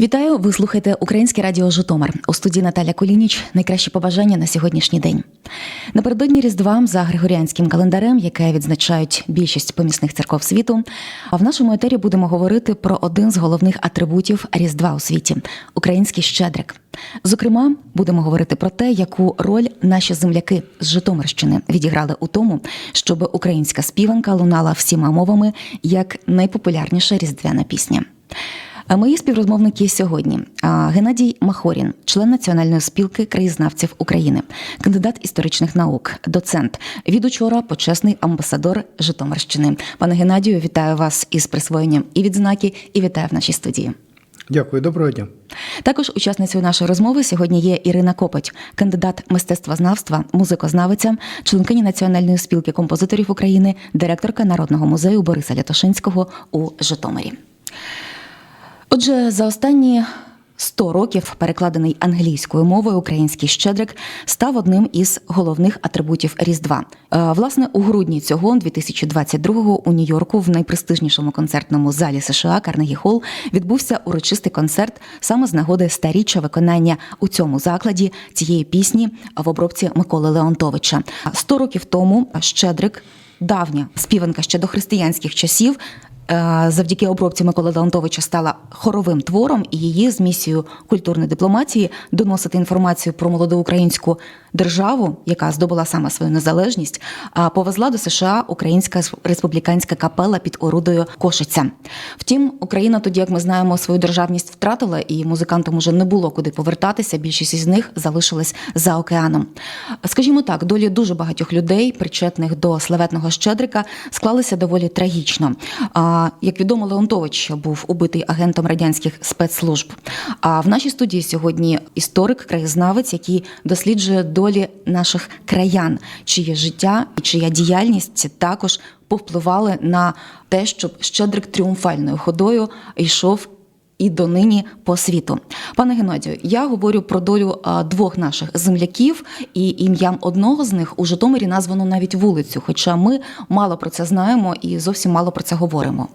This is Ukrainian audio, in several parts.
Вітаю! Ви слухаєте Українське Радіо Житомир у студії Наталя Колініч. Найкращі побажання на сьогоднішній день. Напередодні Різдва за Григоріанським календарем, яке відзначають більшість помісних церков світу. А в нашому етері будемо говорити про один з головних атрибутів Різдва у світі український щедрик. Зокрема, будемо говорити про те, яку роль наші земляки з Житомирщини відіграли у тому, щоб українська співанка лунала всіма мовами як найпопулярніша різдвяна пісня. А Мої співрозмовники сьогодні Геннадій Махорін, член Національної спілки краєзнавців України, кандидат історичних наук, доцент. Від учора почесний амбасадор Житомирщини. Пане Геннадію, вітаю вас із присвоєнням і відзнаки, і вітаю в нашій студії. Дякую, доброго дня. Також учасницею нашої розмови сьогодні є Ірина Копоть, кандидат мистецтвознавства, музикознавиця, членкиня Національної спілки композиторів України, директорка Народного музею Бориса Лятошинського у Житомирі. Отже, за останні 100 років перекладений англійською мовою український щедрик став одним із головних атрибутів Різдва. Е, Власне, у грудні цього 2022-го у Нью-Йорку в найпрестижнішому концертному залі США Карнегі Холл відбувся урочистий концерт саме з нагоди старіччя виконання у цьому закладі цієї пісні в обробці Миколи Леонтовича. 100 років тому щедрик. Давня співанка ще до християнських часів завдяки обробці Миколи Леонтовича стала хоровим твором, і її з місією культурної дипломатії доносити інформацію про молоду українську державу, яка здобула саме свою незалежність, повезла до США Українська республіканська капела під орудою Кошиця. Втім, Україна тоді, як ми знаємо, свою державність втратила, і музикантам уже не було куди повертатися. Більшість із них залишилась за океаном. Скажімо так, долі дуже багатьох людей, причетних до славетного щедрика, склалися доволі трагічно. Як відомо, Леонтович був убитий агентом радянських спецслужб. А в нашій студії сьогодні історик, краєзнавець, який досліджує долі наших краян, чиє життя і чия діяльність також повпливали на те, щоб щедрик тріумфальною ходою йшов і донині по світу. Пане Геннадію, я говорю про долю двох наших земляків, і ім'ям одного з них у Житомирі названо навіть вулицю. Хоча ми мало про це знаємо і зовсім мало про це говоримо.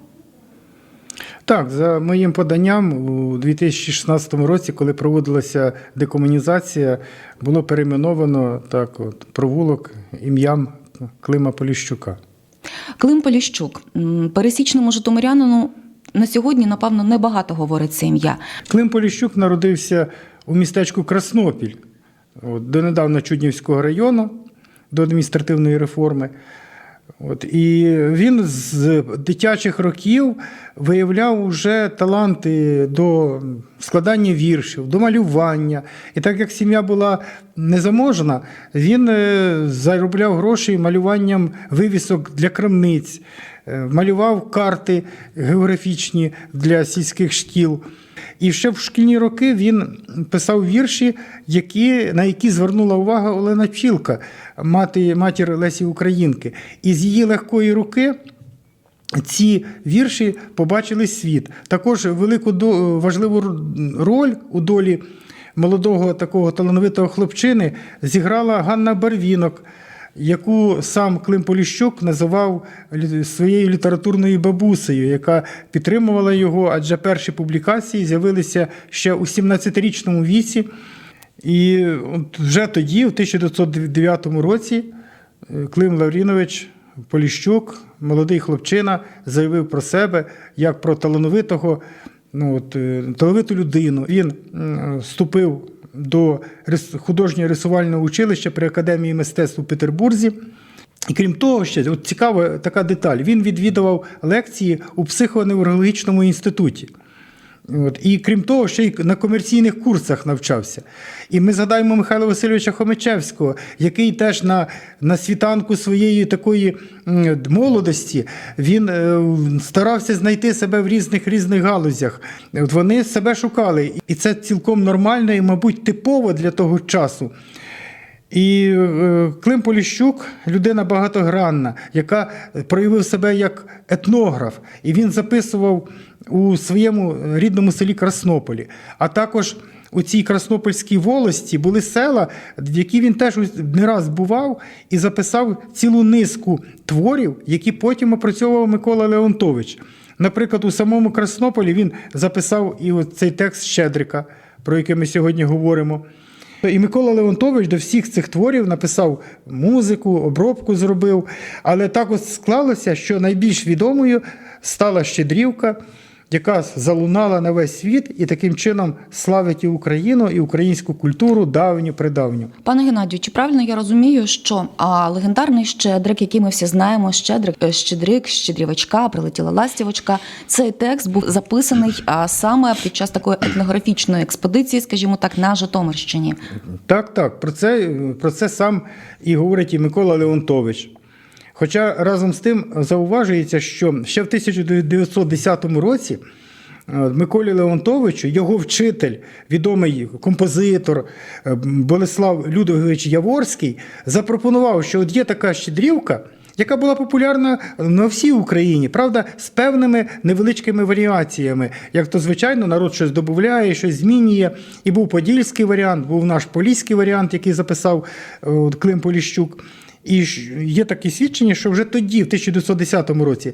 Так, за моїм поданням у 2016 році, коли проводилася декомунізація, було перейменовано так, от, провулок ім'ям Клима Поліщука. Клим Поліщук, пересічному житомирянину на сьогодні, напевно, небагато говорить це ім'я. Клим Поліщук народився у містечку Краснопіль, донедавна Чуднівського району, до адміністративної реформи. От, і він з дитячих років виявляв уже таланти до складання віршів, до малювання. І так як сім'я була незаможна, він е, заробляв гроші малюванням вивісок для крамниць, малював карти географічні для сільських шкіл. І ще в шкільні роки він писав вірші, які, на які звернула увагу Олена Пчілка, мати, матір Лесі Українки. І з її легкої руки ці вірші побачили світ. Також велику важливу роль у долі молодого такого талановитого хлопчини зіграла Ганна Барвінок, яку сам Клим Поліщук називав своєю літературною бабусею, яка підтримувала його, адже перші публікації з'явилися ще у 17-річному віці. І от вже тоді, в 1909 році, е, Клим Лаврінович Поліщук, молодий хлопчина, заявив про себе як про талановитого, ну, от, е, талановиту людину. Він вступив до художнього рисувального училища при Академії мистецтв у Петербурзі. І крім того, ще от цікава така деталь: він відвідував лекції у психоневрологічному інституті. От. І крім того, ще й на комерційних курсах навчався. І ми згадаємо Михайла Васильовича Хомичевського, який теж на, на світанку своєї такої молодості він е, старався знайти себе в різних різних галузях. От вони себе шукали. І це цілком нормально і, мабуть, типово для того часу. І е, Клим Поліщук людина багатогранна, яка проявив себе як етнограф, і він записував у своєму рідному селі Краснополі. А також у цій Краснопольській волості були села, в які він теж не раз бував і записав цілу низку творів, які потім опрацьовував Микола Леонтович. Наприклад, у самому Краснополі він записав і цей текст Щедрика, про який ми сьогодні говоримо. І Микола Леонтович до всіх цих творів написав музику, обробку зробив. Але так ось склалося, що найбільш відомою стала Щедрівка, яка залунала на весь світ і таким чином славить і Україну, і українську культуру давню придавню. Пане Геннадію, чи правильно я розумію, що а, легендарний щедрик, який ми всі знаємо, щедрик, е, щедрик, щедрівочка, прилетіла ластівочка. Цей текст був записаний а, саме під час такої етнографічної експедиції, скажімо так, на Житомирщині. Так, так, про це, про це сам і говорить і Микола Леонтович. Хоча разом з тим зауважується, що ще в 1910 році е, Миколі Леонтовичу, його вчитель, відомий композитор е, Болеслав Людович Яворський, запропонував, що от є така щедрівка, яка була популярна на всій Україні, правда, з певними невеличкими варіаціями. Як то, звичайно, народ щось додає, щось змінює. І був подільський варіант, був наш поліський варіант, який записав е, Клим Поліщук. І є такі свідчення, що вже тоді, в 1910 році,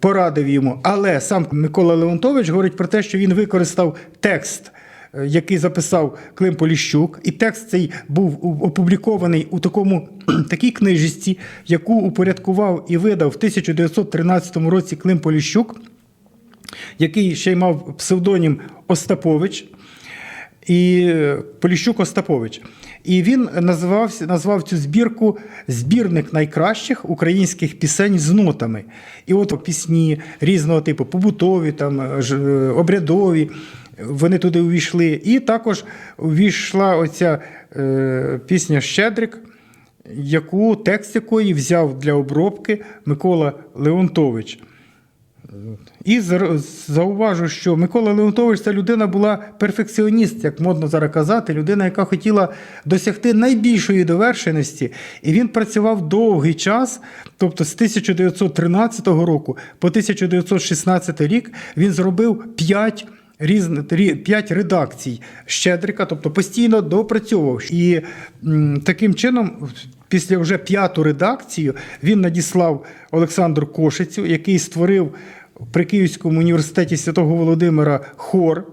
порадив йому. Але сам Микола Леонтович говорить про те, що він використав текст, е, який записав Клим Поліщук, і текст цей був опублікований у такому такій книжці, яку упорядкував і видав в 1913 році Клим Поліщук, який ще й мав псевдонім Остапович і е, Поліщук Остапович. І він назвався, назвав цю збірку Збірник найкращих українських пісень з нотами. І от пісні різного типу, побутові, там, е, е, обрядові, вони туди увійшли. І також увійшла оця е, пісня Щедрик, яку текст якої взяв для обробки Микола Леонтович. І зауважу, що Микола Леонтович ця людина була перфекціоніст, як модно зараз казати, людина, яка хотіла досягти найбільшої довершеності. І він працював довгий час, тобто з 1913 року по 1916 рік він зробив 5 Різне п'ять редакцій Щедрика, тобто постійно допрацьовував. І таким чином, після вже п'яту редакцію, він надіслав Олександру Кошицю, який створив при Київському університеті святого Володимира хор.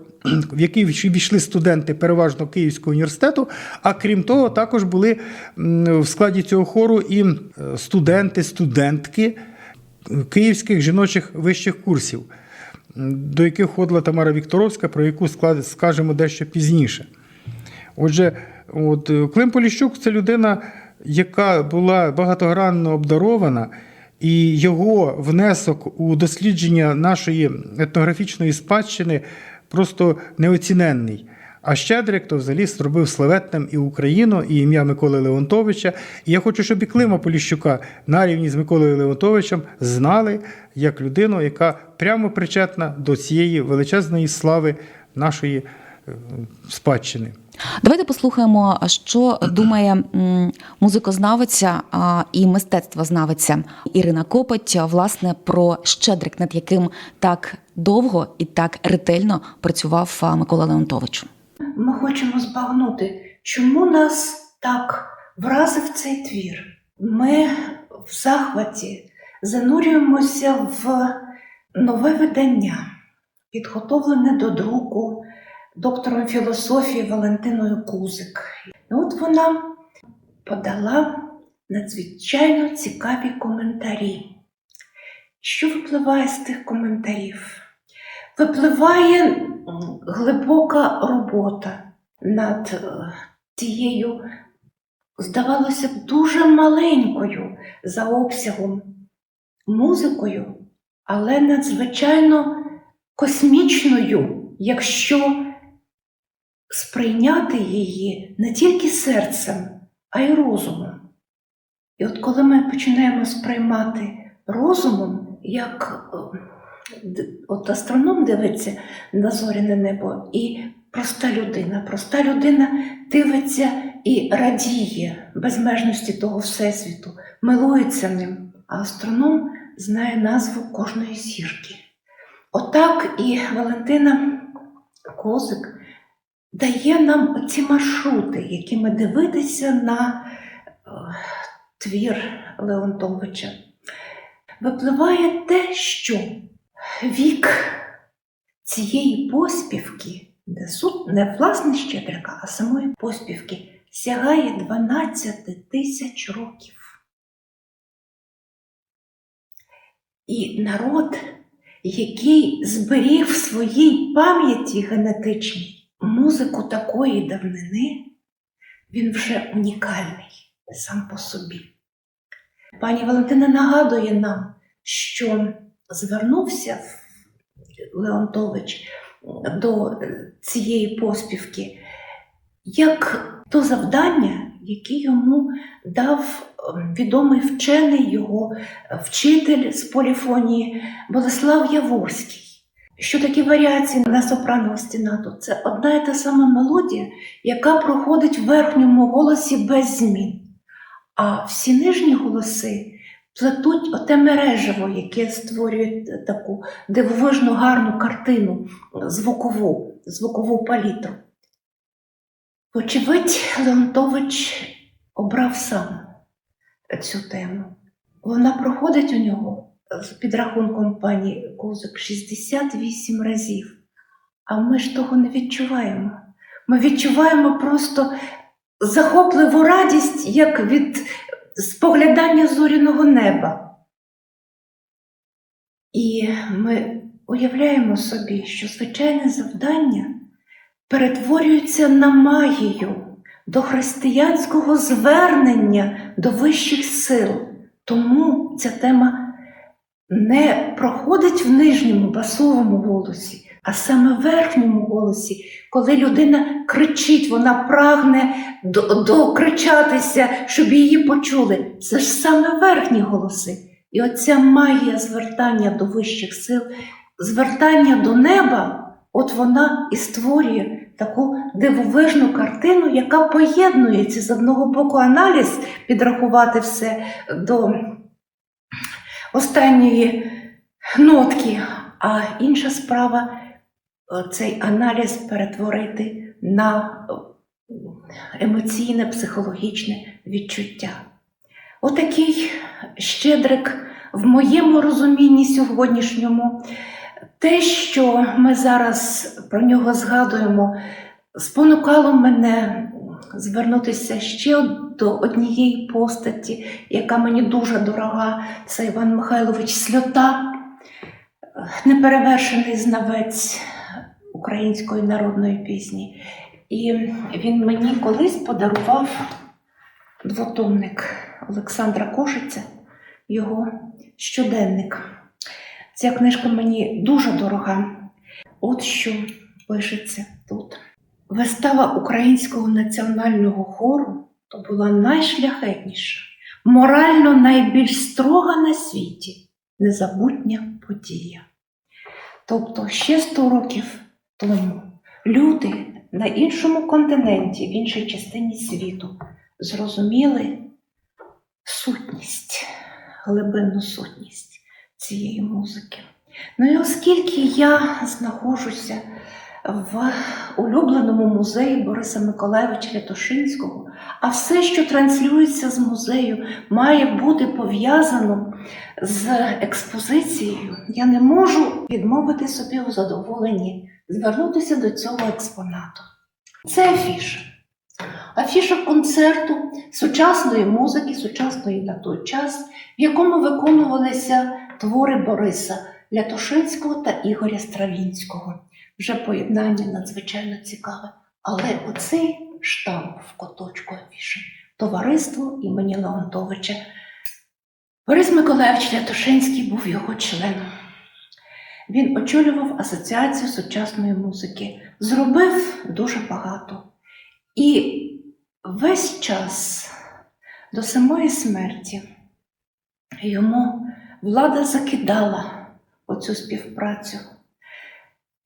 В який війшли студенти переважно Київського університету, а крім того, також були в складі цього хору і студенти, студентки київських жіночих вищих курсів, до яких входила Тамара Вікторовська, про яку скажемо дещо пізніше. Отже, от, е, Клим Поліщук це людина, яка була багатогранно обдарована, і його внесок у дослідження нашої етнографічної спадщини просто неоціненний. А Щедрик то взагалі зробив славетним і Україну, і ім'я Миколи Леонтовича. І я хочу, щоб і Клима Поліщука на рівні з Миколою Леонтовичем знали як людину, яка прямо причетна до цієї величезної слави нашої е, спадщини. Давайте послухаємо, що думає музикознавиця і мистецтвознавиця Ірина Копоть, власне, про щедрик, над яким так довго і так ретельно працював Микола Леонтович. Ми хочемо збагнути, чому нас так вразив цей твір. Ми в захваті занурюємося в нове видання, підготовлене до друку доктором філософії Валентиною Кузик. І от вона подала надзвичайно цікаві коментарі. Що випливає з тих коментарів? Випливає глибока робота над е, тією, здавалося б, дуже маленькою за обсягом музикою, але надзвичайно космічною, якщо сприйняти її не тільки серцем, а й розумом. І от коли ми починаємо сприймати розумом, як е, от астроном дивиться на зоряне небо, і проста людина. Проста людина дивиться і радіє безмежності того всесвіту, милується ним, а астроном знає назву кожної зірки. Отак і Валентина Козик дає нам ці маршрути, якими дивитися на е, твір Леонтовича. Випливає те, що Вік цієї поспівки, не, суд, не власне Щедрика, а самої поспівки, сягає 12 тисяч років. І народ, який зберіг в своїй пам'яті генетичній музику такої давнини, він вже унікальний сам по собі. Пані Валентина нагадує нам, що звернувся Леонтович до цієї поспівки як до завдання, яке йому дав відомий вчений його вчитель з поліфонії Болеслав Яворський. Що такі варіації на сопрано остінату? Це одна і та сама мелодія, яка проходить в верхньому голосі без змін. А всі нижні голоси плетуть оте мережево, яке створює таку дивовижну гарну картину звукову, звукову палітру. Вочевидь, Леонтович обрав сам цю тему. Вона проходить у нього з підрахунком пані Козак 68 разів. А ми ж того не відчуваємо. Ми відчуваємо просто захопливу радість, як від споглядання зоряного неба. І ми уявляємо собі, що звичайне завдання перетворюється на магію до християнського звернення до вищих сил. Тому ця тема не проходить в нижньому басовому голосі, а саме в верхньому голосі, коли людина кричить, вона прагне докричатися, щоб її почули. Це ж саме верхні голоси. І оця магія звертання до вищих сил, звертання до неба, от вона і створює таку дивовижну картину, яка поєднується з одного боку аналіз, підрахувати все до останньої нотки, а інша справа е, цей аналіз перетворити на е, емоційне, психологічне відчуття. Отакий щедрик в моєму розумінні сьогоднішньому. Те, що ми зараз про нього згадуємо, спонукало мене звернутися ще до однієї постаті, яка мені дуже дорога, це Іван Михайлович Сльота, неперевершений знавець української народної пісні. І він мені колись подарував двотомник Олександра Кошиця, його щоденник. Ця книжка мені дуже дорога. От що пишеться тут. Вистава Українського національного хору то була найшляхетніша, морально найбільш строга на світі, незабутня подія. Тобто ще 100 років тому люди на іншому континенті, в іншій частині світу зрозуміли сутність, глибинну сутність цієї музики. Ну і оскільки я знаходжуся в улюбленому музеї Бориса Миколаєвича Лятошинського, а все, що транслюється з музею, має бути пов'язано з експозицією, я не можу відмовити собі у задоволенні звернутися до цього експонату. Це афіша. Афіша концерту сучасної музики, сучасної на той час, в якому виконувалися твори Бориса Лятошинського та Ігоря Стравінського. Вже поєднання надзвичайно цікаве. Але оцей штамп в коточку афіші товариство імені Леонтовича. Борис Миколаївич Лятошинський був його членом. Він очолював Асоціацію сучасної музики, зробив дуже багато. І весь час до самої смерті йому влада закидала оцю співпрацю.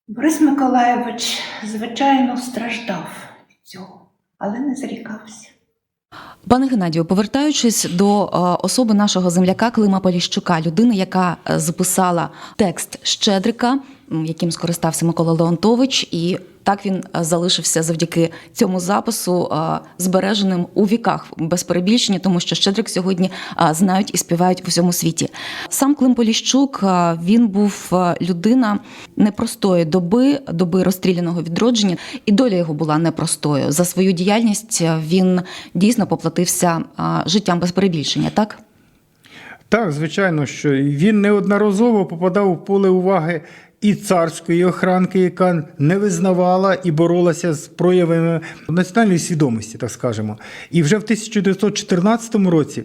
Борис Миколаєвич, звичайно, страждав від цього, але не зрікався. Пане Геннадію, повертаючись до е, особи нашого земляка Клима Поліщука, людини, яка е, записала текст Щедрика, яким скористався Микола Леонтович, і Так він е, залишився завдяки цьому запису е, збереженим у віках без перебільшення, тому що Щедрик сьогодні е, знають і співають в усьому світі. Сам Клим Поліщук він був людина непростої доби, доби розстріляного відродження, і доля його була непростою. За свою діяльність він дійсно поплатився життям без перебільшення. Так Так, звичайно, що він неодноразово попадав у поле уваги і царської охранки, яка не визнавала і боролася з проявами національної свідомості, так скажемо. І вже в 1914 році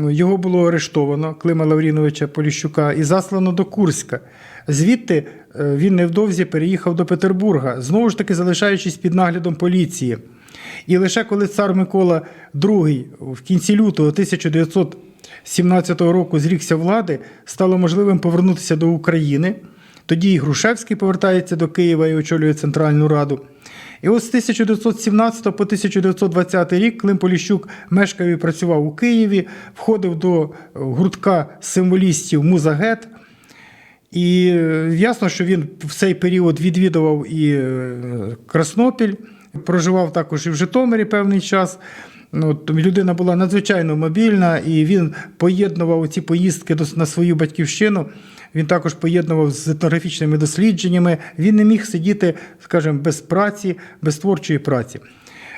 його було арештовано Клима Лавріновича Поліщука і заслано до Курська. Звідти е, він невдовзі переїхав до Петербурга, знову ж таки залишаючись під наглядом поліції. І лише коли цар Микола II в кінці лютого 1917 року зрікся влади, стало можливим повернутися до України. Тоді і Грушевський повертається до Києва і очолює Центральну Раду. І ось з 1917 по 1920 рік Клим Поліщук мешкав і працював у Києві, входив до гуртка символістів Музагет. І е, ясно, що він в цей період відвідував і е, Краснопіль, проживав також і в Житомирі певний час. Ну, от людина була надзвичайно мобільна, і він поєднував ці поїздки на свою батьківщину. Він також поєднував з етнографічними дослідженнями. Він не міг сидіти, скажімо, без праці, без творчої праці.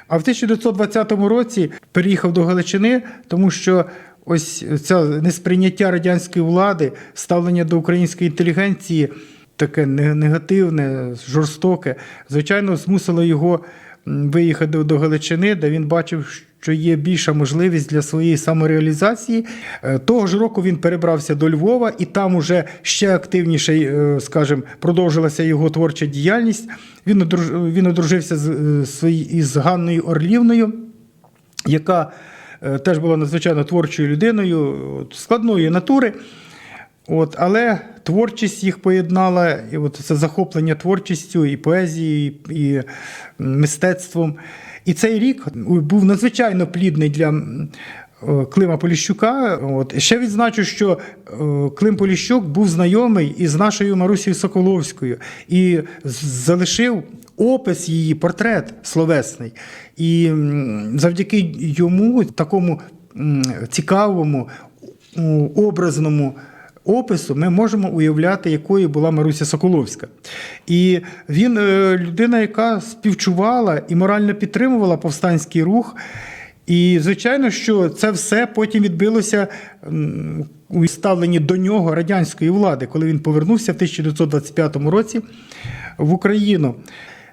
А в 1920 році переїхав до Галичини, тому що ось це несприйняття радянської влади, ставлення до української інтелігенції таке негативне, жорстоке, звичайно, змусило його виїхати до- Галичини, де він бачив, що є більша можливість для своєї самореалізації. Е, Того ж року він перебрався до Львова, і там уже ще активніше, е, скажімо, продовжилася його творча діяльність. Він одруж- він одружився з, е, Ганною Орлівною, яка теж була надзвичайно творчою людиною, складної натури. От, але творчість їх поєднала, і от це захоплення творчістю, і поезією, і мистецтвом. І цей рік був надзвичайно плідний для е, Клима Поліщука. От. Ще відзначу, що е, Клим Поліщук був знайомий із нашою Марусією Соколовською і залишив опис її, портрет словесний. І завдяки йому, такому цікавому, образному опису ми можемо уявляти, якою була Маруся Соколовська. І він е, людина, яка співчувала і морально підтримувала повстанський рух. І, звичайно, що це все потім відбилося у ставленні до нього радянської влади, коли він повернувся в 1925 році в Україну.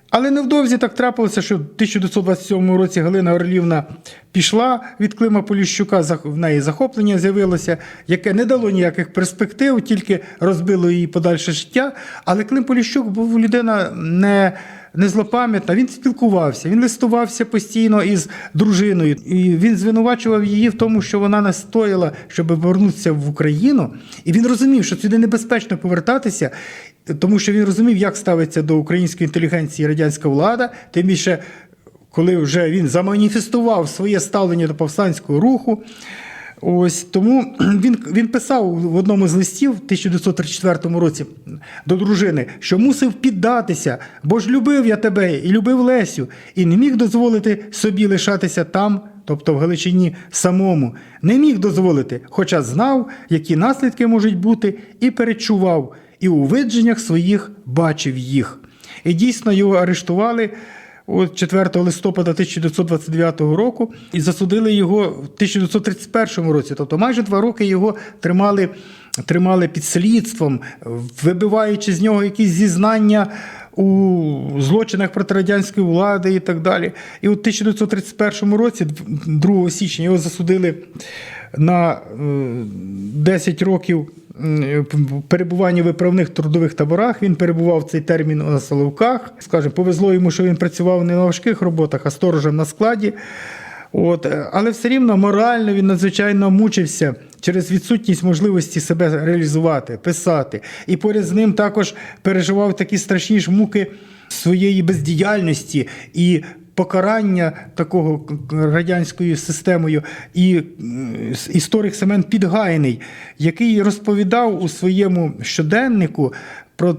Але невдовзі так трапилося, що в 1927 році Галина Орлівна пішла від Клима Поліщука, в неї захоплення з'явилося, яке не дало ніяких перспектив, тільки розбило її подальше життя. Але Клим Поліщук був людина не, не злопам'ятна, він спілкувався, він листувався постійно із дружиною. І він звинувачував її в тому, що вона настояла, щоб повернутися в Україну. І він розумів, що сюди небезпечно повертатися, тому що він розумів, як ставиться до української інтелігенції радянська влада, тим більше, коли вже він заманіфестував своє ставлення до повстанського руху. Ось тому він, він писав в одному з листів в 1934 році до дружини, що мусив піддатися, бо ж любив я тебе і любив Лесю, і не міг дозволити собі лишатися там, тобто в Галичині, самому. Не міг дозволити, хоча знав, які наслідки можуть бути, і перечував, і у видженнях своїх бачив їх. І дійсно його арештували. 4 листопада 1929 року і засудили його в 1931 році. Тобто майже два роки його тримали, тримали під слідством, вибиваючи з нього якісь зізнання у злочинах проти радянської влади і так далі. І у 1931 році, 2 січня, його засудили на е, 10 років м, перебування в виправних трудових таборах. Він перебував цей термін на Соловках. Скажімо, повезло йому, що він працював не на важких роботах, а сторожем на складі. От, е, але все рівно морально він надзвичайно мучився через відсутність можливості себе реалізувати, писати. І поряд з ним також переживав такі страшні ж муки своєї бездіяльності і покарання такого радянською системою. І історик Семен Підгайний, який розповідав у своєму щоденнику про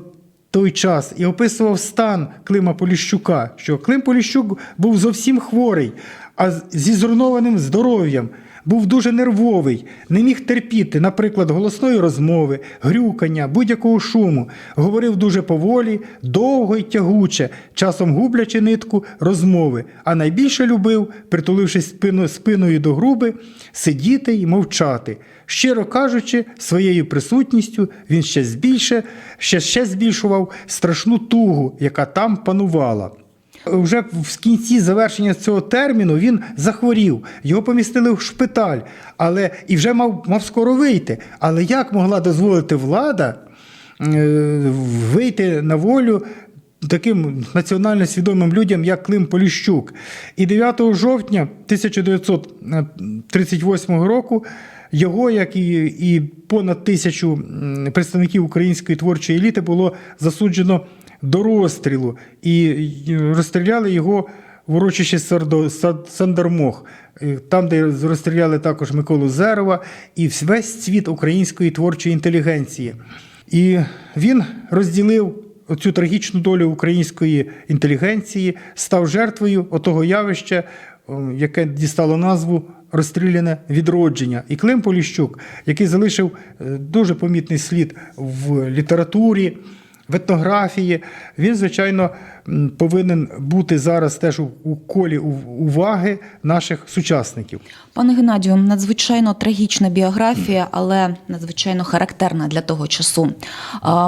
той час і описував стан Клима Поліщука, що Клим Поліщук був зовсім хворий, а зі зруйнованим здоров'ям. Був дуже нервовий, не міг терпіти, наприклад, голосної розмови, грюкання, будь-якого шуму. Говорив дуже поволі, довго й тягуче, часом гублячи нитку розмови, а найбільше любив, притулившись спину, спиною до груби, сидіти й мовчати. Щиро кажучи, своєю присутністю він ще збільше, ще, ще збільшував страшну тугу, яка там панувала. Вже в кінці завершення цього терміну він захворів, його помістили в шпиталь, але і вже мав, мав скоро вийти. Але як могла дозволити влада е, вийти на волю таким національно свідомим людям, як Клим Поліщук? І 9 жовтня 1938 року його, як і, і понад тисячу представників української творчої еліти, було засуджено до розстрілу і розстріляли його в урочищі Сандармох, е, там, де розстріляли також Миколу Зерова і весь світ української творчої інтелігенції. І він розділив цю трагічну долю української інтелігенції, став жертвою отого явища, яке дістало назву розстріляне відродження. І Клим Поліщук, який залишив е, дуже помітний слід в літературі, в етнографії, він, звичайно, повинен бути зараз теж у- колі уваги наших сучасників. Пане Геннадію, надзвичайно трагічна біографія, але надзвичайно характерна для того часу.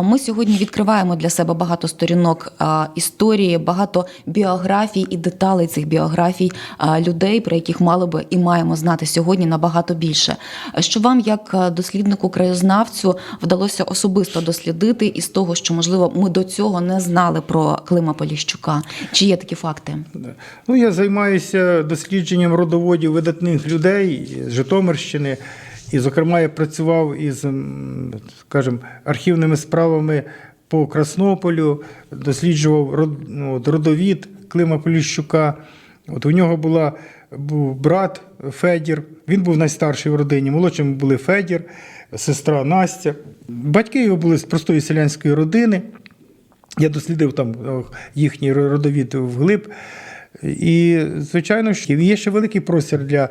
Ми сьогодні відкриваємо для себе багато сторінок історії, багато біографій і деталей цих біографій людей, про яких мали би і маємо знати сьогодні набагато більше. Що вам, як досліднику краєзнавцю, вдалося особисто дослідити із того, що можливо ми до цього не знали про Клима Поліщука? Чи є такі факти? Ну, я займаюся дослідженням родоводів видатних людей з Житомирщини. І, зокрема, я працював із, скажімо, архівними справами по Краснополю, досліджував ну, родовід Клима Поліщука. От у нього була, був брат Федір, він був найстарший в родині. Молодшим були Федір, сестра Настя. Батьки його були з простої селянської родини. Я дослідив там їхній родовід вглиб. І, звичайно, ж, є ще великий простір для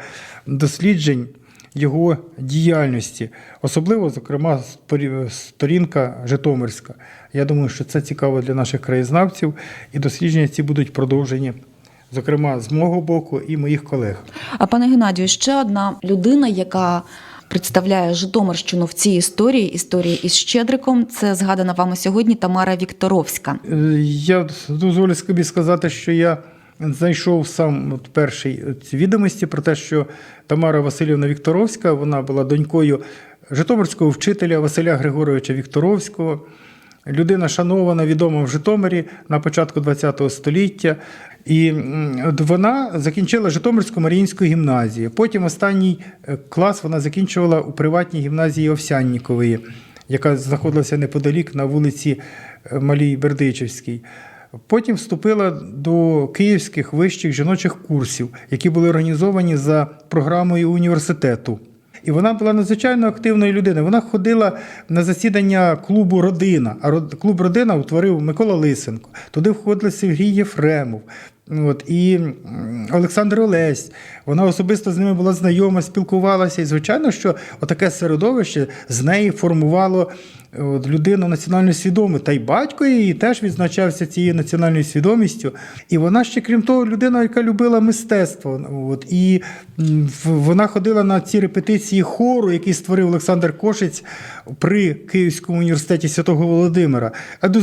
досліджень його діяльності, особливо, зокрема, сторінка Житомирська. Я думаю, що це цікаво для наших краєзнавців, і дослідження ці будуть продовжені, зокрема, з мого боку і моїх колег. А пане Геннадію, ще одна людина, яка представляє Житомирщину в цій історії, історії із Щедриком, це згадана вами сьогодні Тамара Вікторовська. Е, Я дозволю собі сказати, що я знайшов сам от перший ці відомості про те, що Тамара Васильівна Вікторовська, вона була донькою житомирського вчителя Василя Григоровича Вікторовського. Людина шанована, відома в Житомирі на початку ХХ століття. І вона закінчила Житомирську Маріїнську гімназію. Потім останній е, клас вона закінчувала у приватній гімназії Овсяннікової, яка знаходилася неподалік на вулиці е, Малій Бердичівській. Потім вступила до київських вищих жіночих курсів, які були організовані за програмою університету. І вона була надзвичайно активною людиною. Вона ходила на засідання клубу Родина. А клуб Родина утворив Микола Лисенко. Туди входили Сергій Єфремов. От, і Олександр Олесь. Вона особисто з ними була знайома, спілкувалася. І, звичайно, що отаке середовище з неї формувало от, людину національно свідому. Та й батько її теж відзначався цією національною свідомістю. І вона ще, крім того, людина, яка любила мистецтво. От, і вона ходила на ці репетиції хору, який створив Олександр Кошець при Київському університеті Святого Володимира.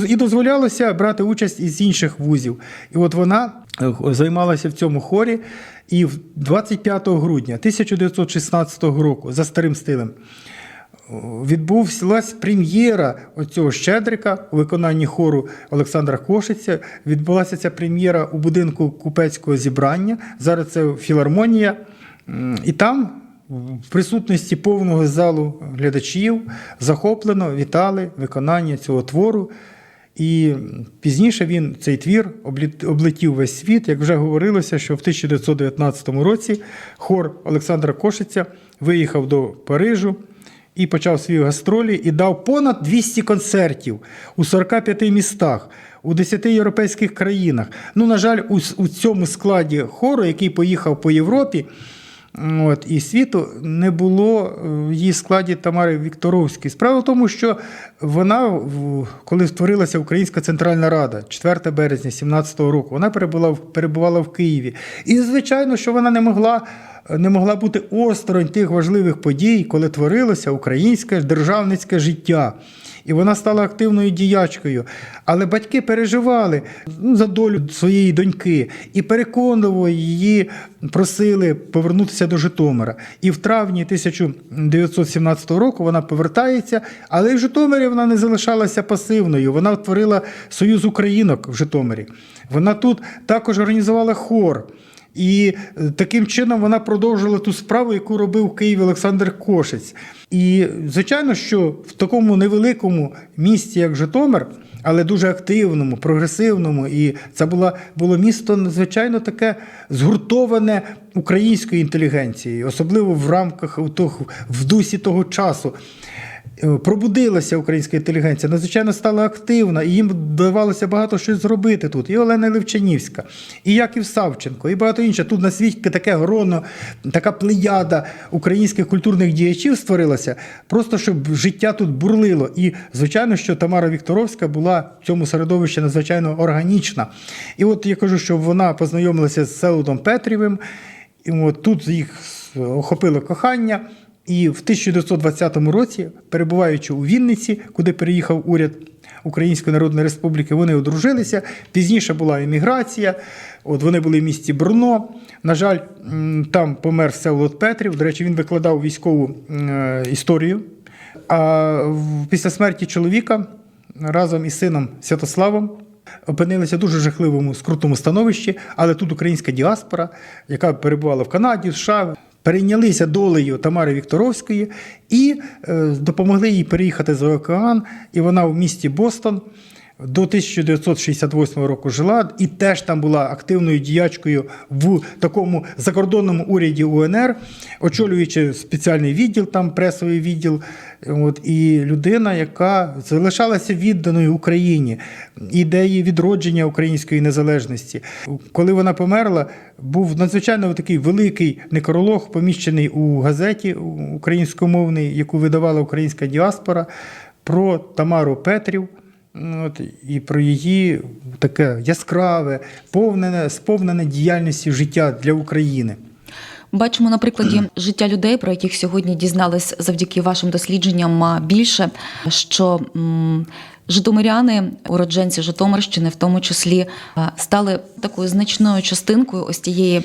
І дозволялося брати участь із інших вузів. І от вона е, займалася в цьому хорі. І 25 грудня 1916 року за старим стилем відбулася прем'єра оцього Щедрика у виконанні хору Олександра Кошиця. Відбулася ця прем'єра у будинку купецького зібрання. Зараз це філармонія. І там, в присутності повного залу глядачів, захоплено вітали виконання цього твору. І пізніше він цей твір облетів весь світ. Як вже говорилося, що в 1919 році хор Олександра Кошиця виїхав до Парижу і почав свої гастролі і дав понад 200 концертів у 45 містах. У 10 європейських країнах. Ну, на жаль, у, у цьому складі хору, який поїхав по Європі от, і світу, не було в її складі Тамари Вікторовської. Справа в тому, що вона, коли створилася Українська Центральна Рада, 4 березня 17-го року, вона перебувала, в- перебувала в Києві. І, звичайно, що вона не могла не могла бути осторонь тих важливих подій, коли творилося українське державницьке життя. І вона стала активною діячкою. Але батьки переживали ну, за долю своєї доньки і переконливо її просили повернутися до Житомира. І в травні 1917 року вона повертається, але й в Житомирі вона не залишалася пасивною. Вона утворила Союз українок в Житомирі. Вона тут також організувала хор. І е, таким чином вона продовжила ту справу, яку робив в Києві Олександр Кошець. І звичайно, що в такому невеликому місті, як Житомир, але дуже активному, прогресивному, і це була, було місто надзвичайно таке згуртоване українською інтелігенцією, особливо в рамках в дусі того часу. Е, Пробудилася українська інтелігенція, надзвичайно стала активна, і їм вдавалося багато щось зробити тут. І Олена Левчанівська, і Яків Савченко, і багато інших. Тут на світі таке гроно, така плеяда українських культурних діячів створилася, просто щоб життя тут бурлило. І, звичайно, що Тамара Вікторовська була в цьому середовищі надзвичайно органічна. І от я кажу, що вона познайомилася з Селудом Петрівим, і от тут їх охопило кохання. І в 1920 році, перебуваючи у Вінниці, куди переїхав уряд Української Народної Республіки, вони одружилися. Пізніше була еміграція. От вони були в місті Брно. На жаль, там помер Всеволод Петрів. До речі, він викладав військову е, історію. А після смерті чоловіка разом із сином Святославом опинилися в дуже жахливому скрутному становищі, але тут українська діаспора, яка перебувала в Канаді, в США, перейнялися долею Тамари Вікторовської і е, допомогли їй переїхати за океан. І вона в місті Бостон до 1968 року жила і теж там була активною діячкою в такому закордонному уряді УНР, очолюючи спеціальний відділ, там пресовий відділ. От, і людина, яка залишалася відданою Україні, ідеї відродження української незалежності. Коли вона померла, був надзвичайно такий великий некролог, поміщений у газеті українськомовний, яку видавала українська діаспора, про Тамару Петрів. От, і про її таке яскраве, повнене, сповнене діяльністю життя для України. Бачимо на прикладі життя людей, про яких сьогодні дізнались завдяки вашим дослідженням більше, що житомиряни, уродженці Житомирщини, в тому числі, стали такою значною частинкою ось тієї.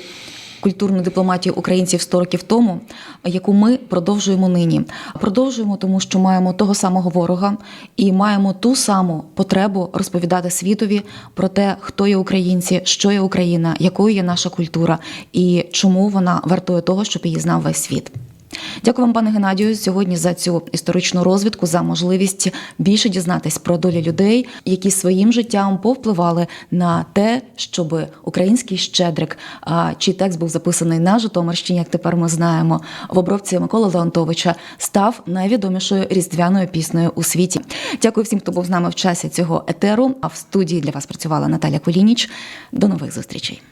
Культурної дипломатію українців 100 років тому, яку ми продовжуємо нині. Продовжуємо, тому що маємо того самого ворога і маємо ту саму потребу розповідати світові про те, хто є українці, що є Україна, якою є наша культура і чому вона вартує того, щоб її знав весь світ. Дякую вам, пане Геннадію, сьогодні за цю історичну розвідку, за можливість більше дізнатись про долі людей, які своїм життям повпливали на те, щоб український щедрик, чий текст був записаний на Житомирщині, як тепер ми знаємо, в обробці Миколи Леонтовича, став найвідомішою різдвяною піснею у світі. Дякую всім, хто був з нами в часі цього етеру. А в студії для вас працювала Наталя Колініч. До нових зустрічей.